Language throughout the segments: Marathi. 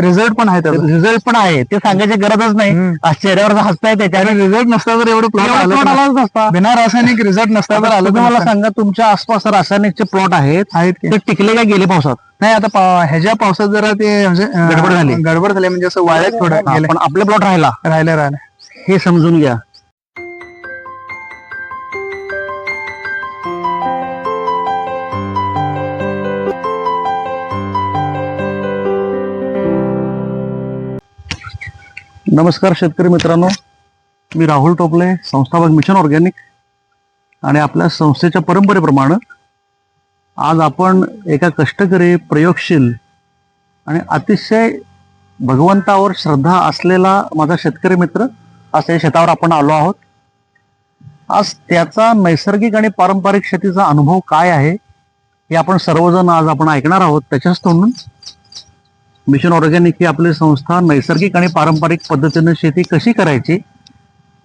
रिझल्ट पण आहे रिझल्ट पण आहे. ते सांगायची गरजच नाही. चेहऱ्यावर हसताय त्याच्याने रिझल्ट नसता तर एवढं प्लॉट आलाच नसता. बिना रासायनिक रिझल्ट नसता तर आलं तुम्ही पण मला नसतं. सांगा तुमच्या आसपास रासायनिकचे प्लॉट आहेत ते टिकले का गेले पावसात? नाही आता ह्याच्या पावसात जरा ते म्हणजे गडबड झाली. गडबड झाली म्हणजे असं वाळ्यात थोडं पण आपले प्लॉट राहिला. राहिलं राहिलं. हे समजून घ्या. नमस्कार शेतकरी मित्रांनो. मी राहुल टोपले संस्थापक मिशन ऑर्गॅनिक आणि आपल्या संस्थेच्या परंपरेप्रमाणे आज आपण एका कष्टकरी प्रयोगशील आणि अतिशय भगवंतावर श्रद्धा असलेला माझा शेतकरी मित्र असे या शेतावर आपण आलो आहोत. आज त्याचा नैसर्गिक आणि पारंपरिक शेतीचा अनुभव काय आहे हे आपण सर्वजण आज आपण ऐकणार आहोत. त्याच्याच तोंडून मिशन ऑर्गॅनिक ही आपली संस्था नैसर्गिक आणि पारंपरिक पद्धतीने शेती कशी करायची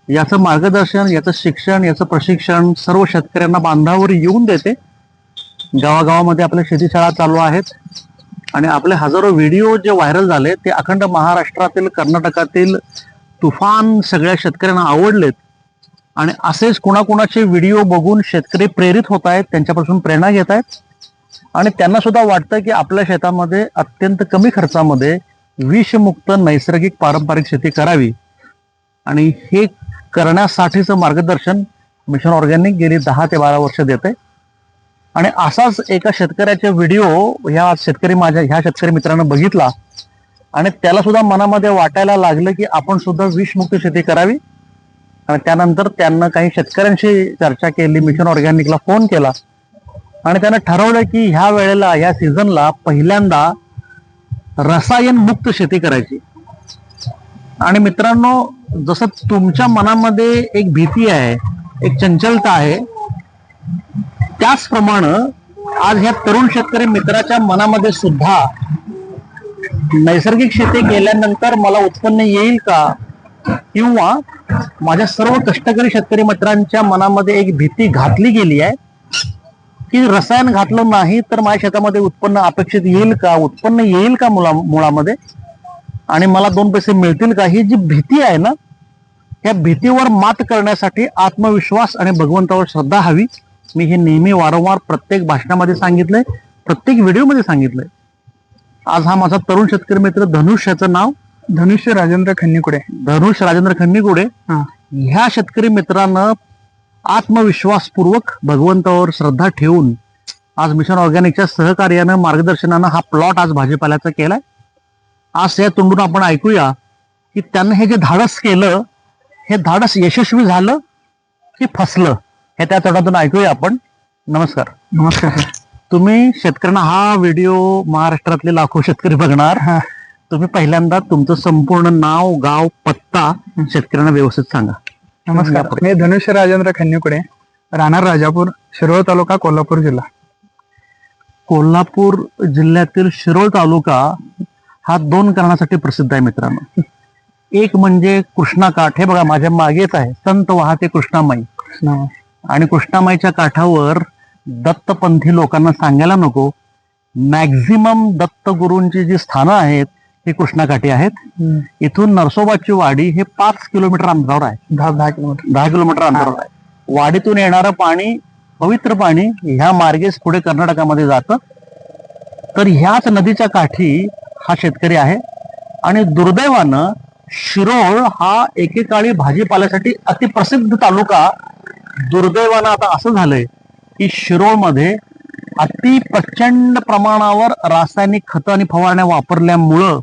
याचं मार्गदर्शन याचं शिक्षण याचं प्रशिक्षण सर्व शेतकऱ्यांना बांधावर येऊन देते. गावागावामध्ये आपल्या शेतीशाळा चालू आहेत आणि आपले हजारो व्हिडिओ जे व्हायरल झाले ते अखंड महाराष्ट्रातील कर्नाटकातील तुफान सगळ्या शेतकऱ्यांना आवडलेत. आणि असेच कुणाकुणाचे व्हिडिओ बघून शेतकरी प्रेरित होत आहेत त्यांच्यापासून प्रेरणा घेत आहेत. आणि त्यांना सुद्धा वाटतं की आपल्या शेतामध्ये अत्यंत कमी खर्चामध्ये विषमुक्त नैसर्गिक पारंपरिक शेती करावी. आणि हे करण्यासाठीचं मार्गदर्शन मिशन ऑर्गॅनिक गेली दहा ते बारा वर्ष देते आणि असाच एका शेतकऱ्याचे व्हिडिओ ह्या शेतकरी माझ्या ह्या शेतकरी मित्रानं बघितला. आणि त्याला सुद्धा मनामध्ये वाटायला लागलं की आपण सुद्धा विषमुक्त शेती करावी. आणि त्यानंतर त्यांना काही शेतकऱ्यांशी चर्चा केली मिशन ऑर्गॅनिकला फोन केला. आणि त्यानं ठरवलं की ह्या वेळेला ह्या सीझनला पहिल्यांदा रसायन मुक्त शेती करायची. आणि मित्रांनो जसं तुमच्या मनामध्ये एक भीती आहे एक चंचलता आहे त्याचप्रमाणे आज ह्या तरुण शेतकरी मित्राच्या मनामध्ये सुद्धा नैसर्गिक शेती केल्यानंतर मला उत्पन्न येईल का? किंवा माझ्या सर्व कष्टकरी शेतकरी मित्रांच्या मनामध्ये एक भीती घातली गेली आहे की रसायन घातलं नाही तर माझ्या शेतामध्ये उत्पन्न अपेक्षित येईल का? उत्पन्न येईल का मुला मुळामध्ये? आणि मला दोन पैसे मिळतील का? ही जी भीती आहे ना या भीतीवर मात करण्यासाठी आत्मविश्वास आणि भगवंतावर श्रद्धा हवी. मी हे नेहमी वारंवार प्रत्येक भाषणामध्ये सांगितलंय प्रत्येक व्हिडिओमध्ये सांगितलंय. आज हा माझा तरुण शेतकरी मित्र धनुष याचं नाव. धनुष्य राजेंद्र खन्नीकुडे. धनुष राजेंद्र खन्नीगुडे हा. ह्या शेतकरी मित्रानं आत्मविश्वासपूर्वक भगवंतावर श्रद्धा ठेवून आज मिशन ऑर्गॅनिकच्या सहकार्यानं मार्गदर्शनानं हा प्लॉट आज भाजीपाल्याचा केलाय. आज या तोंडून आपण ऐकूया की त्यानं हे जे धाडस केलं हे धाडस यशस्वी झालं की फसलं हे त्या तोंडातून ऐकूया आपण. नमस्कार. नमस्कार तुम्ही शेतकऱ्यांना हा व्हिडिओ महाराष्ट्रातले लाखो शेतकरी बघणार. तुम्ही पहिल्यांदा तुमचं संपूर्ण नाव गाव पत्ता शेतकऱ्यांना व्यवस्थित सांगा. नमस्कार. मी धनुष्य राजेंद्र खन्नीकुडे राहणार राजापूर शिरोळ तालुका कोल्हापूर जिल्हा. कोल्हापूर जिल्ह्यातील शिरोळ तालुका हा दोन कारणासाठी प्रसिद्ध आहे मित्रांनो. एक म्हणजे कृष्णाकाठ हे बघा माझ्या मागेच आहे. संत वाहते कृष्णामाई. आणि कृष्णामाईच्या काठावर दत्तपंथी लोकांना सांगायला नको. मॅक्झिमम दत्तगुरूंची जी स्थानं आहेत ही कृष्णाकाठी आहेत. इथून नरसोबाची वाडी हे पाच किलोमीटर अंतरावर आहे. दहा दहा किलोमीटर. दहा किलोमीटर अंतरावर आहे. वाडीतून येणारं पाणी पवित्र पाणी ह्या मार्गेच पुढे कर्नाटकामध्ये जातं. तर ह्याच नदीच्या काठी हा शेतकरी आहे. आणि दुर्दैवानं शिरोळ हा एकेकाळी भाजीपाल्यासाठी अतिप्रसिद्ध तालुका. दुर्दैवानं आता असं झालंय की शिरोळमध्ये अति प्रचंड प्रमाणावर रासायनिक खतं आणि फवारण्या वापरल्यामुळं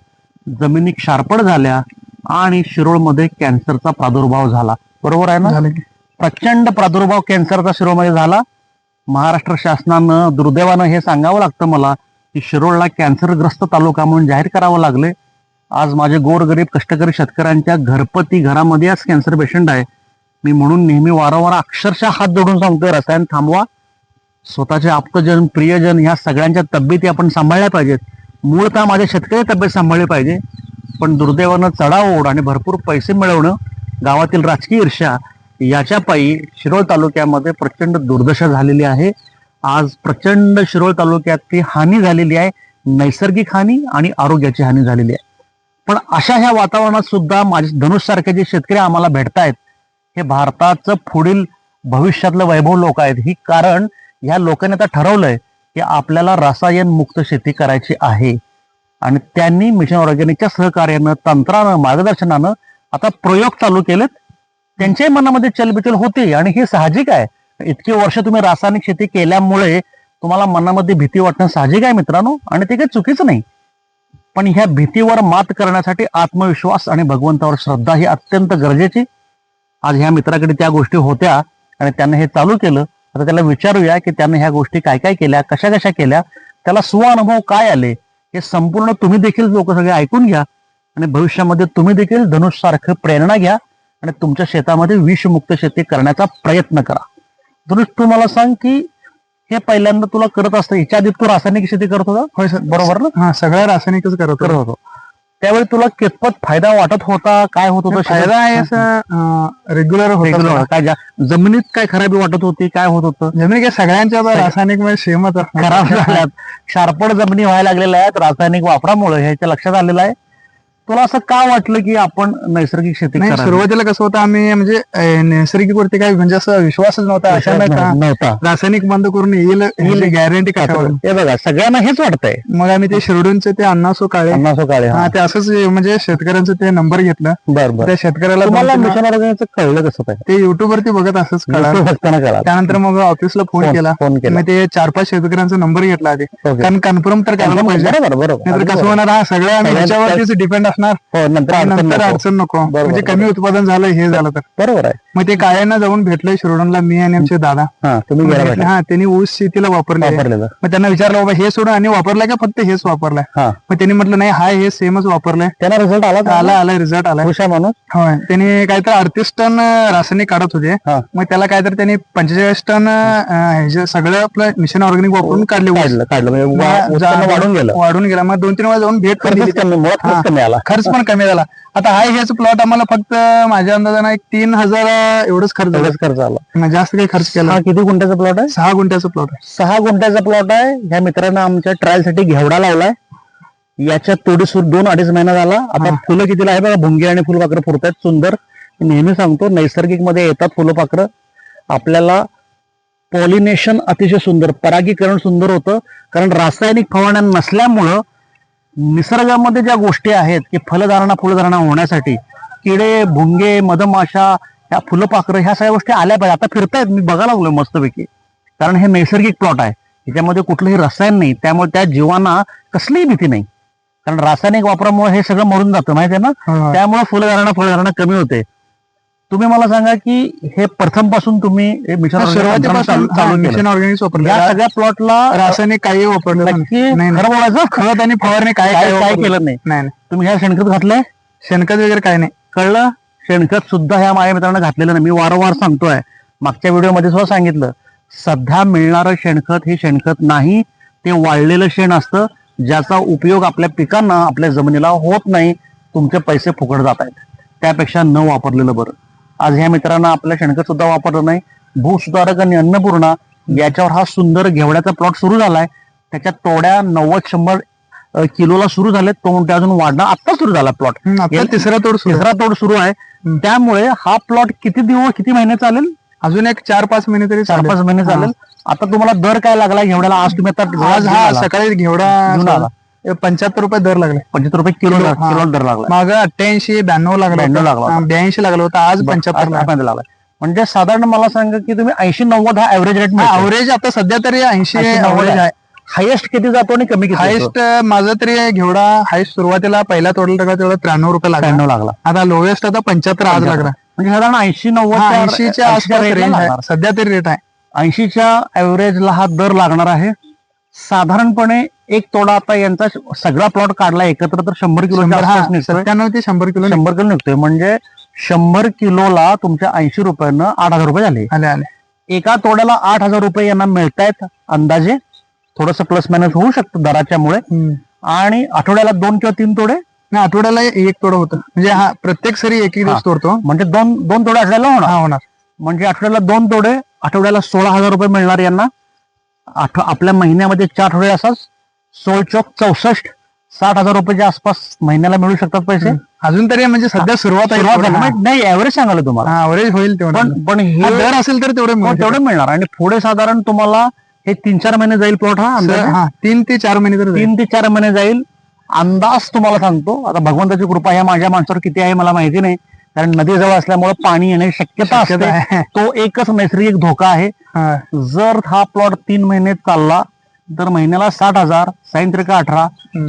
जमिनी क्षारपड झाल्या आणि शिरोळमध्ये कॅन्सरचा प्रादुर्भाव झाला. बरोबर आहे ना? प्रचंड प्रादुर्भाव कॅन्सरचा शिरोमध्ये झाला. महाराष्ट्र शासनानं दुर्दैवानं हे सांगावं लागतं मला की शिरोळला कॅन्सरग्रस्त तालुका म्हणून जाहीर करावं लागले. आज माझे गोरगरीब कष्टकरी शेतकऱ्यांच्या घरपती घरामध्ये आज कॅन्सर पेशंट आहे. मी म्हणून नेहमी वारंवार अक्षरशः हात जोडून सांगतोय रसायन थांबवा. स्वतःचे आप्तजन प्रियजन ह्या सगळ्यांच्या तब्येती आपण सांभाळल्या पाहिजेत. मूळतः माझ्या शेतकरी तब्येत सांभाळली पाहिजे पण दुर्दैवानं चढाओढ आणि भरपूर पैसे मिळवणं गावातील राजकीय ईर्ष्या याच्या पायी शिरोळ तालुक्यामध्ये प्रचंड दुर्दशा झालेली आहे. आज प्रचंड शिरोळ तालुक्यात ती हानी झालेली आहे नैसर्गिक हानी आणि आरोग्याची हानी झालेली आहे. पण अशा ह्या वातावरणात सुद्धा माझे धनुष सारखे जे शेतकरी आम्हाला भेटतायत हे भारताचं पुढील भविष्यातलं वैभव लोक आहेत. ही कारण ह्या लोकांनी आता ठरवलंय. की आपल्याला रसायन मुक्त शेती करायची आहे. आणि त्यांनी मिशन ऑर्गॅनिकच्या सहकार्यानं तंत्रानं मार्गदर्शनानं आता प्रयोग चालू केलेत. त्यांच्याही मनामध्ये चलबिचल होती आणि हे साहजिक आहे. इतकी वर्ष तुम्ही रासायनिक शेती केल्यामुळे तुम्हाला मनामध्ये भीती वाटणं साहजिक आहे मित्रांनो आणि ते काही चुकीचं नाही. पण ह्या भीतीवर मात करण्यासाठी आत्मविश्वास आणि भगवंतावर श्रद्धा ही अत्यंत गरजेची. आज ह्या मित्राकडे त्या गोष्टी होत्या आणि त्यांना हे चालू केलं. आता त्याला विचारूया की त्यानं ह्या गोष्टी काय काय केल्या कशा कशा केल्या त्याला स्वानुभव काय आले हे संपूर्ण तुम्ही देखील लोक सगळे ऐकून घ्या आणि भविष्यामध्ये तुम्ही देखील धनुष सारखं प्रेरणा घ्या आणि तुमच्या शेतामध्ये विषमुक्त शेती करण्याचा प्रयत्न करा. धनुष तू मला सांग की हे पहिल्यांदा तुला करत असतं हिच्या आधी तू रासायनिक शेती करत होता? होय सर बरोबर ना? हा सगळं रासायनिकच करत करत होतो. त्यावेळी तुला कितपत फायदा वाटत होता? काय होत होतं? फायदा आहे असं रेग्युलर होता. काय जा- जमिनीत काय खराबी वाटत होती? काय होत होतं? जमीन काय सगळ्यांच्या रासायनिकमध्ये सेमच असणार. खराब झाल्यात. शारपड जमिनी व्हायला लागलेल्या आहेत. रासायनिक वापरामुळे ह्याच्या लक्षात आलेलं आहे. तुला असं का वाटलं की आपण नैसर्गिक शेती नाही करावी? सुरुवातीला कसं होतं आम्ही म्हणजे अं, नैसर्गिक वरती काही म्हणजे असं विश्वासच नव्हता अचानक हा, नव्हता. रासायनिक बंद करून येईल गॅरंटी कशावर? हे बघा सगळ्यांना हेच वाटतंय. मग आम्ही ते शिरडूनचे ते अण्णासो काळे अन्नासो काळे हा. ते असंच म्हणजे शेतकऱ्यांचं ते नंबर घेतलं. बर बर. त्या शेतकऱ्याला तुम्हाला दोन तीन मिशन कळलं कसं काय? ते युट्यूब वरती बघत असंच कळालं. बघताना त्यानंतर मग ऑफिसला फोन केला. फोन केला. मग ते चार पाच शेतकऱ्यांचा नंबर घेतला आधी. कारण कन्फर्म तर करायला पाहिजे. बरोबर बरोबर. नाहीतर कसं होणार? हा सगळं आम्ही सगळ्यांचं- ह्याच्यावरतीच डिपेंड असणार? हो नंतर अडचण नंतर नको. अडचण नको. बरोबर, म्हणजे कमी उत्पादन झालं हे झालं तर. बरोबर आहे. मग ते काळ्यांना जाऊन भेटलंय शिरोडनला मी आणि आमचे दादा. हा तुम्ही गेला भेटले, हा त्यांनी ऊस शेतीला वापरले. वापरलेलं. मग त्यांना विचारलं बाबा हे सोडून आणि वापरलाय का फक्त हेच वापरलाय? हा. मग त्यांनी म्हटलं नाही हा हे सेमच वापरलाय. त्यांना रिझल्ट आला का? आला आलाय रिझल्ट आलाय खुश आहे माणूस होय. त्यांनी काहीतरी अडतीस टन अं, रासायनिक काढत होते. हा. मग त्याला काहीतरी त्यांनी पंचेचाळीस टन अं, हे जे सगळं आपलं मिशन ऑर्गॅनिक वापरून काढले ऊस. काढलं काढलं. म्हणजे वा- मग उत्पन्न जा- वाढून गेलं. वाढून गेला. मग दोन तीन वेळा जाऊन भेट पण दिली. खर्च कमी मुळात. खर्च कमी आला. खर्च पण कमी झाला. आता हा हेच प्लॉट आम्हाला फक्त माझ्या अंदाजानं एक तीन हजार एवढंच खर्च झाला. तेवढाच खर्च आला. जास्त काही खर्च केला हा किती गुंठ्याचा प्लॉट आहे? सहा गुंठ्याचा प्लॉट आहे. सहा गुंठ्याचा प्लॉट आहे. ह्या मित्रांनं आमच्या ट्रायलसाठी घेवडा लावलाय. याच्या तोडी सुरू दोन अडीच महिना झाला. आता हा. फुलं कितीला आहे बघा? भुंगे आणि फुलपाखरं फुरतायत सुंदर. मी नेहमी सांगतो नैसर्गिकमध्ये येतात फुलपाखरं. आपल्याला पॉलिनेशन अतिशय सुंदर परागीकरण सुंदर होतं. कारण रासायनिक फवारण्या नसल्यामुळं निसर्गामध्ये ज्या गोष्टी आहेत की फलधारणा फुलधारणा होण्यासाठी किडे भुंगे मधमाशा ह्या फुलपाखरं ह्या सगळ्या गोष्टी आल्या पाहिजे. आता फिरतायत मी बघायला लागलोय मस्तपैकी. कारण हे नैसर्गिक प्लॉट आहे. याच्यामध्ये कुठलंही रसायन नाही. त्यामुळे त्या जीवांना कसलीही भीती नाही. कारण रासायनिक वापरामुळे हे सगळं मरून जातं माहिती आहे ना. त्यामुळे फुलधारणा फळधारणा कमी होते. तुम्ही मला सांगा की हे प्रथमपासून तुम्ही मिशन सुरुवातीपासून चालू चालू केलं मिशन ऑर्गॅनिक वापरले या सगळ्या प्लॉटला रासायनिक काही वापरलं. खरं बोलायचं खत आणि फवारणी काय काय? केलं नाही. तुम्ही ह्या शेणखत घातलंय? शेणखत वगैरे काय नाही. कळलं? शेणखत सुद्धा ह्या माझ्या मित्रांना घातलेलं नाही. मी वारंवार सांगतोय. मागच्या व्हिडिओमध्ये सुद्धा सांगितलं. सध्या मिळणारं शेणखत हे शेणखत नाही. ते वाळलेलं शेण असतं. ज्याचा उपयोग आपल्या पिकांना आपल्या जमिनीला होत नाही. तुमचे पैसे फुकट जात आहेत. त्यापेक्षा न वापरलेलं बरं. आज ह्या मित्रांना आपल्या शेणखत सुद्धा वापरलं नाही. भूसुधारक आणि अन्नपूर्णा याच्यावर हा सुंदर घेवड्याचा प्लॉट सुरू झालाय. त्याच्या तोड्या नव्वद शंभर किलोला सुरू झाले तो अजून वाढणं आता सुरू झाला प्लॉट तिसरा तोड. तिसरा तोड सुरू आहे. त्यामुळे हा प्लॉट किती दिवस किती महिने चालेल? अजून एक चार पाच महिने तरी चार. पाच महिने चालेल. आता तुम्हाला दर काय लागला घेवड्याला? आज तुम्ही आता हा सकाळी घेवडा आला. पंच्याहत्तर रुपये दर लागले. पंच्याहत्तर रुपये किलो किलो, दर लागला. माग अठ्ठ्याऐंशी ब्याण्णव लागला ब्याण्णव लागला. ब्याऐंशी लागला होता. आज पंच्याहत्तर लागला. म्हणजे साधारण मला सांगा की तुम्ही ऐंशी नव्वद हा ऍव्हरेज रेट अवरेज आता सध्या तरी ऐंशी 80, 90 अवरेज आहे. हायेस्ट किती जातो आणि कमी? हायेस्ट माझा तरी घेवडा. हायेस्ट सुरुवातीला पहिला तोडला टाका तेवढा त्र्याण्णव रुपये लागला. लागला. आता लोएस्ट आता पंच्याहत्तर आज लागला. म्हणजे साधारण ऐंशी नव्वद ऐंशीच्या आसपास रेंज आहे. सध्या तरी रेट आहे. ऐंशीच्या ऍव्हरेजला हा दर लागणार आहे. साधारणपणे एक तोडा आता यांचा सगळा प्लॉट काढला एकत्र तर शंभर किलो सत्त्याण्णव ते शंभर किलो शंभर किलो निघतोय. म्हणजे शंभर किलोला तुमच्या ऐंशी रुपयानं आठ हजार रुपये झाले. आले आले. एका तोड्याला आठ हजार रुपये यांना मिळतायत अंदाजे. थोडस प्लस मायनस होऊ शकतं दराच्या मुळे हम्म. आणि आठवड्याला दोन किंवा तीन तोडे? नाही आठवड्याला एक तोडा होतं. म्हणजे हा प्रत्येक सरी एक एक. दिवस तोडतो. म्हणजे दोन दोन तोडे आठवड्याला होणार? हा होणार. म्हणजे आठवड्याला दोन तोडे आठवड्याला सोळा हजार रुपये मिळणार यांना. आठ आपल्या महिन्यामध्ये चार आठवडे असाच? सोळ चौक चौसष्ट साठ हजार रुपयाच्या आसपास महिन्याला मिळू शकतात पैसे? अजून तरी म्हणजे सध्या सुरुवात नाही ऍव्हरेज सांगाल तुम्हाला. हा ऍव्हरेज होईल तेवढं. पण पण हा, दर असेल तर तेवढं हो, तेवढं मिळणार. आणि पुढे साधारण तुम्हाला हे तीन चार महिने जाईल प्लॉट हा. हा तीन ते चार महिने तर. तीन ते चार महिने जाईल. अंदाज तुम्हाला सांगतो. आता भगवंताची कृपा ह्या माझ्या माणसावर किती आहे मला माहिती नाही. कारण नदी जवळ असल्यामुळे पाणी येण्याची शक्यता असते. तो एकच नैसर्गिक धोका आहे. जर हा प्लॉट तीन महिने चालला तर महिन्याला साठ हजार साईन त्रिका अठरा.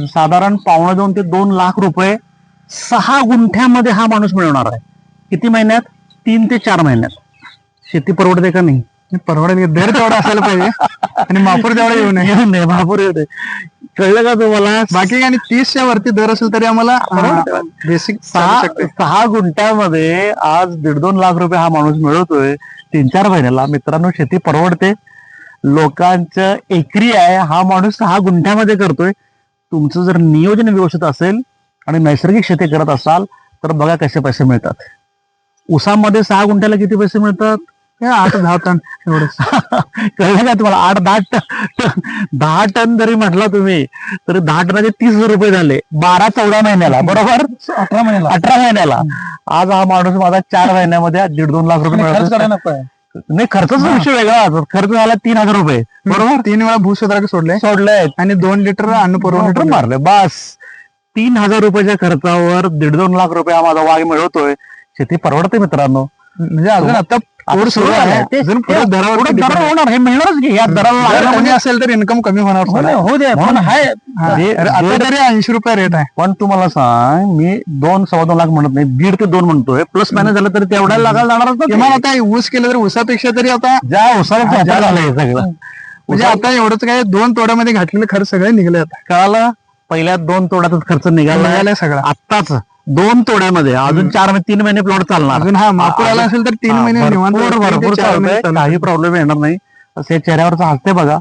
साधारण पावणे दोन ते दोन लाख रुपये सहा गुंठ्यामध्ये हा माणूस मिळवणार आहे किती महिन्यात तीन ते चार महिन्यात शेती परवडते का नाही परवडेल. दर तेवढा असायला पाहिजे आणि मापूर तेवढा येऊ नये येऊ नये महापूर येऊ नये. कळलं का तुम्हाला? बाकी काय तीसच्या वरती दर असेल तरी आम्हाला बेसिक सहा सहा गुंठ्यामध्ये आज दीड दोन लाख रुपये हा माणूस मिळवतोय. तीन चार महिन्याला. मित्रांनो शेती परवडते. लोकांचं एकरी आहे. हा माणूस सहा गुंठ्यामध्ये करतोय. तुमचं जर नियोजन व्यवस्थित असेल आणि नैसर्गिक शेती करत असाल तर बघा कसे पैसे मिळतात. उसामध्ये सहा गुंठ्याला किती पैसे मिळतात? आठ दहा टन एवढंच. कळलं का तुम्हाला? आठ दहा टन दहा टन जरी म्हटला तुम्ही तरी दहा टनाचे तीस हजार रुपये झाले. बारा चौदा महिन्याला बरोबर? अठरा महिन्याला. अठरा महिन्याला. आज हा माणूस माझा चार महिन्यामध्ये दीड दोन लाख रुपये नाही खर्चाचा विषय वेगळा. खर्च झाला तीन हजार रुपये. बरोबर? तीन वेळा भूसुधारक सोडले. सोडले. आणि दोन लिटर अन्न पुरवठा लिटर मारले. बस. तीन हजार रुपयाच्या खर्चावर दीड दोन लाख रुपये हा माझा वाघ मिळवतोय. शेती परवडते मित्रांनो. म्हणजे अजून आता आता पूर सुरू आहे ते- अजून ते- पुढे दरावर पुढे दर होणार हे मिळणारच की. या दराला कमी म्हणजे- असेल तर इन्कम कमी होणार हो थोडं. दे, हो दे पण हा. अरे आता तरी ऐंशी रुपये रेट आहे. पण तुम्हाला सांग मी दोन सव्वा दोन लाख म्हणत नाही दीड ते दोन म्हणतोय. प्लस मायनस झालं तरी तेवढ्या लागायला जाणारच ना किमान. आता ऊस केलं तर ऊसापेक्षा तरी आता ज्या उसाला झालाय सगळं. म्हणजे आता एवढंच काय दोन तोड्यामध्ये घातलेले खर्च सगळे निघले आता. कळालं? पहिल्या दोन तोड्यातच खर्च निघाला. निघालाय सगळा. आत्ताच दोन तोड्यामध्ये अजून चार महिने तीन महिने प्लॉट चालणार. अजून हा मापूर आला असेल तर तीन हा, महिने निवांत भरपूर. काही प्रॉब्लेम येणार नाही. असे चेहऱ्यावरचा हसते बघा.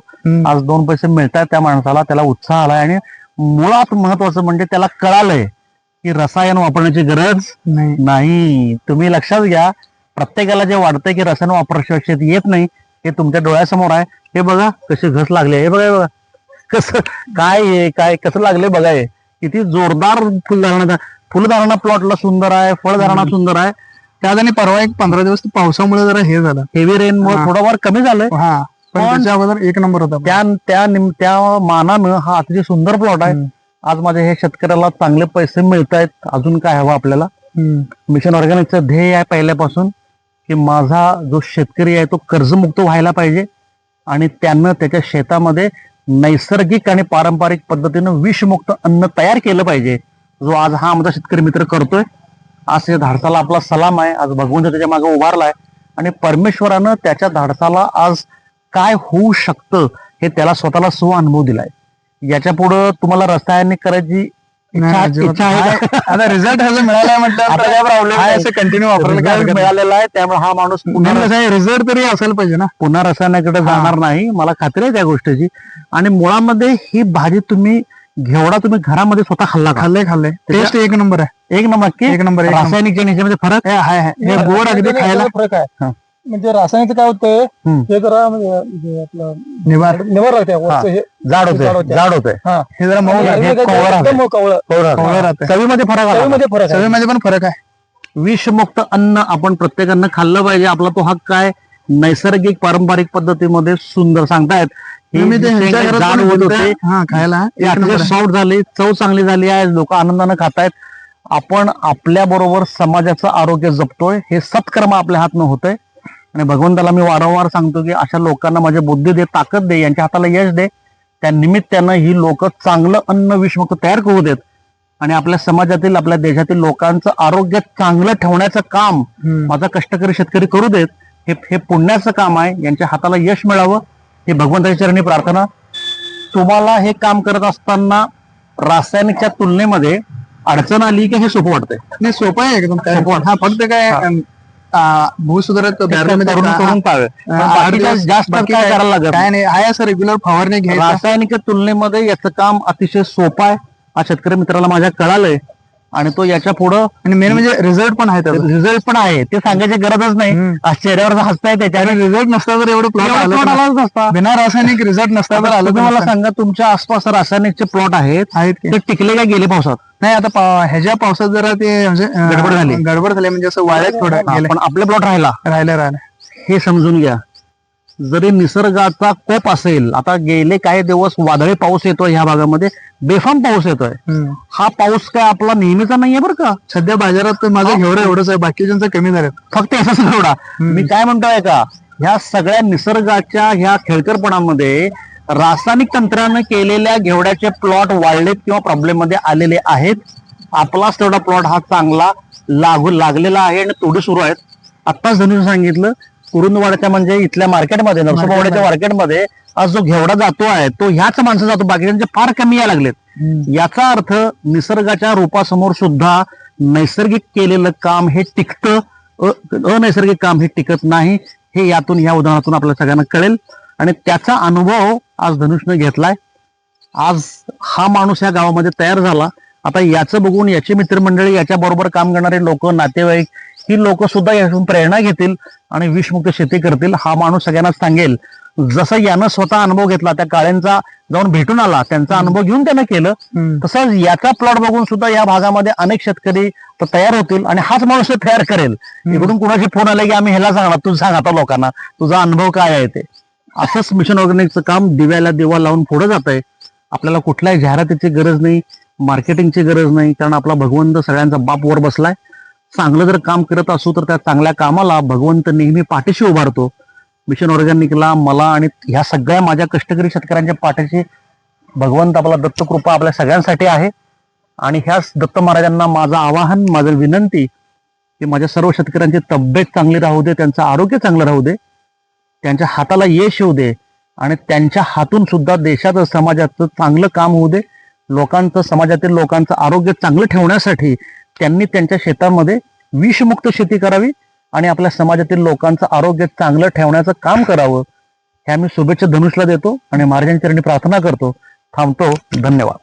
आज दोन पैसे मिळतात त्या माणसाला त्याला उत्साह आलाय आणि मुळात महत्वाचं म्हणजे त्याला कळालंय की रसायन वापरण्याची गरज नाही. तुम्ही लक्षात घ्या प्रत्येकाला जे वाटतंय की रसायन वापरल्याशिवाय शेती येत नाही हे तुमच्या डोळ्यासमोर आहे. हे बघा कशी घस लागली. हे बघा हे बघा. कसं काय आहे काय कसं लागले बघा हे. किती जोरदार फुलधारणा फुलधारणा प्लॉटला सुंदर आहे फळधारणा सुंदर आहे. त्यात आणि परवा एक पंधरा दिवस पावसामुळे जरा हे झालं. हेवी रेन मुळे हा. थोडंफार कमी झालंय. हा. पण अगोदर एक नंबर होता त्या त्या त्या मानानं हा अतिशय सुंदर प्लॉट आहे. आज माझ्या हे शेतकऱ्याला चांगले पैसे मिळत आहेत अजून काय हवं आपल्याला. मिशन ऑर्गॅनिकचं ध्येय आहे पहिल्यापासून की माझा जो शेतकरी आहे तो कर्जमुक्त व्हायला पाहिजे आणि त्यानं त्याच्या शेतामध्ये नैसर्गिक आणि पारंपरिक पद्धतीनं विषमुक्त अन्न तयार केलं पाहिजे. जो आज हा आमचा शेतकरी मित्र करतोय आज या धाडसाला आपला सलाम आहे. आज भगवंत त्याच्यामागे उभारलाय. आणि परमेश्वरानं त्याच्या धाडसाला आज काय होऊ शकतं हे त्याला स्वतःला स्व अनुभव दिलाय. याच्या पुढं तुम्हाला रसायनिक करायची रिझल्ट मिळाला म्हटलं कंटिन्यू वापरायला. मिळालेला आहे त्यामुळे हा माणूस पुन्हा रिझल्ट तरी असायला पाहिजे ना. पुन्हा रसायनाकडे जाणार नाही. मला खात्री आहे त्या गोष्टीची. आणि मुळामध्ये ही भाजी तुम्ही घेवडा तुम्ही घरामध्ये स्वतः खाल्ला खाल्ले खाल्ले टेस्ट एक नंबर आहे. एक नंबर की एक नंबर रासायनिक ह्याच्यामध्ये फरक? हे हाय हाय हे गोड अगदी खायला? फरक आहे. म्हणजे रासायनिक काय होतंय. हे जरा म्हणजे आपलं निवार. निवार राहते हे. जाड होते. जाड होते हा. जरा मऊ कवळं आहे. चवीमध्ये फरक चवीमध्ये फरक आहे. सगळ्यामध्ये पण फरक आहे. विषमुक्त अन्न आपण प्रत्येकानं खाल्लं पाहिजे. आपला तो हक्क आहे. नैसर्गिक पारंपरिक पद्धतीमध्ये सुंदर सांगतायत. जाड होत. होते. खायला. सॉफ्ट झाली चव चांगली झाली आहे लोक आनंदानं खातायत. आपण आपल्या बरोबर समाजाचं आरोग्य जपतोय हे सत्कर्म आपल्या हातनं होतंय. आणि भगवंताला मी वारंवार सांगतो की अशा लोकांना माझी बुद्धी दे ताकद दे यांच्या हाताला यश दे. त्या निमित्तानं ही लोक चांगलं अन्न विषमुक्त तयार करू देत. आणि आपल्या समाजातील आपल्या देशातील लोकांचं आरोग्य चांगलं ठेवण्याचं काम. माझा कष्टकरी शेतकरी करू देत. हे हे पुण्याचं काम आहे. यांच्या हाताला यश मिळावं. हे भगवंताच्या चरणी प्रार्थना. तुम्हाला हे काम करत असताना रासायनिकच्या तुलनेमध्ये अडचण आली की हे सोपं वाटतंय? नाही सोपं आहे एकदम. काय हा फक्त काय जास्त बाकी काय काय- करायला लागत काय नाही आहे असं रेग्युलर फवारणी रासायनिक तुलनेमध्ये याचं काम अतिशय सोपं आहे. हा शेतकरी मित्राला माझ्या कळालंय. आणि तो याच्या पुढं आणि मेन म्हणजे रिझल्ट पण आहे रिझल्ट पण आहे. ते सांगायची गरजच नाही. चेहऱ्यावर हसताय त्याच्या रिझल्ट नसता तर एवढं प्लॉट आलाच नसता. बिना रासायनिक रिझल्ट नसता तर आलं तर तुम्ही मला नसतं. सांगा तुमच्या आसपास रासायनिकचे प्लॉट आहेत ते टिकले का गेले पावसात? नाही आता ह्याच्या पावसात जरा ते म्हणजे गडबड झाली. गडबड झाली म्हणजे असं वाळ्यात थोडं पण आपले प्लॉट राहिला. राहिलं राहिलं. हे समजून घ्या. जरी निसर्गाचा कोप असेल आता गेले काही दिवस वादळी पाऊस येतोय ह्या भागामध्ये बेफाम पाऊस येतोय. हा पाऊस काय आपला नेहमीचा नाहीये बरं का? सध्या बाजारात माझं घेवरं एवढंच आहे बाकीच्यांचं कमी झालं. फक्त याचाच एवढा. मी काय म्हणतोय का? ह्या सगळ्या निसर्गाच्या ह्या खेळकरपणामध्ये रासायनिक तंत्रानं केलेल्या घेवड्याचे प्लॉट वाढलेत किंवा प्रॉब्लेममध्ये आलेले आहेत. आपलाच तेवढा प्लॉट हा चांगला लागू लागलेला आहे आणि तोडे सुरू आहेत. आत्ताच धनुष सांगितलं कुरुंदवाड्याच्या म्हणजे इथल्या मार्केटमध्ये नरसोबावाड्याच्या मार्केटमध्ये. आज जो घेवडा जातो आहे तो ह्याच माणसं जातो. बाकीच्यांचे फार कमी यायला लागलेत. याचा अर्थ निसर्गाच्या रूपासमोर सुद्धा नैसर्गिक केलेलं काम हे टिकतं. अनैसर्गिक काम हे टिकत नाही. हे यातून या उदाहरणातून आपल्या सगळ्यांना कळेल. आणि त्याचा अनुभव आज धनुषनं घेतलाय. आज हा माणूस या गावामध्ये तयार झाला. आता याचं बघून याची मित्रमंडळी याच्या बरोबर काम करणारे लोक नातेवाईक ही लोक सुद्धा यातून प्रेरणा घेतील आणि विषमुक्त शेती करतील हा माणूस सगळ्यांना सांगेल. जसं यानं स्वतः अनुभव घेतला त्या काळ्यांचा जाऊन भेटून आला त्यांचा अनुभव घेऊन त्यानं केलं. तसंच याचा प्लॉट बघून सुद्धा या भागामध्ये अनेक शेतकरी तयार होतील आणि हाच माणूस तयार करेल. इकडून कुणाचे फोन आले की आम्ही ह्याला सांगणार तू सांग आता लोकांना तुझा अनुभव काय आहे ते. असंच मिशन ऑर्गॅनिकचं काम दिव्याला दिवा लावून पुढे जात आहे आपल्याला कुठल्याही जाहिरातीची गरज नाही मार्केटिंगची गरज नाही कारण आपला भगवंत सगळ्यांचा बाप वर बसलाय. चांगलं जर काम करत असू तर त्या चांगल्या कामाला भगवंत नेहमी पाठीशी उभारतो. मिशन ऑर्गॅनिकला मला आणि ह्या सगळ्या माझ्या कष्टकरी शेतकऱ्यांच्या पाठीशी भगवंत आपला दत्तकृपा आपल्या सगळ्यांसाठी आहे. आणि ह्याच दत्त महाराजांना माझं आवाहन माझं विनंती की माझ्या सर्व शेतकऱ्यांची तब्येत चांगली राहू दे त्यांचं आरोग्य चांगलं राहू दे त्यांच्या हाताला यश येऊ दे आणि त्यांच्या हातून सुद्धा देशाचं समाजाचं चांगलं काम होऊ दे. लोकांचं समाजातील लोकांचं आरोग्य चांगलं ठेवण्यासाठी त्यांनी त्यांच्या शेतामध्ये विषमुक्त शेती करावी आणि आपल्या समाजातील लोकांचं आरोग्य चांगलं ठेवण्याचं काम करावं. ह्या मी शुभेच्छा धनुषला देतो आणि महाराजांच्या प्रार्थना करतो. थांबतो. धन्यवाद.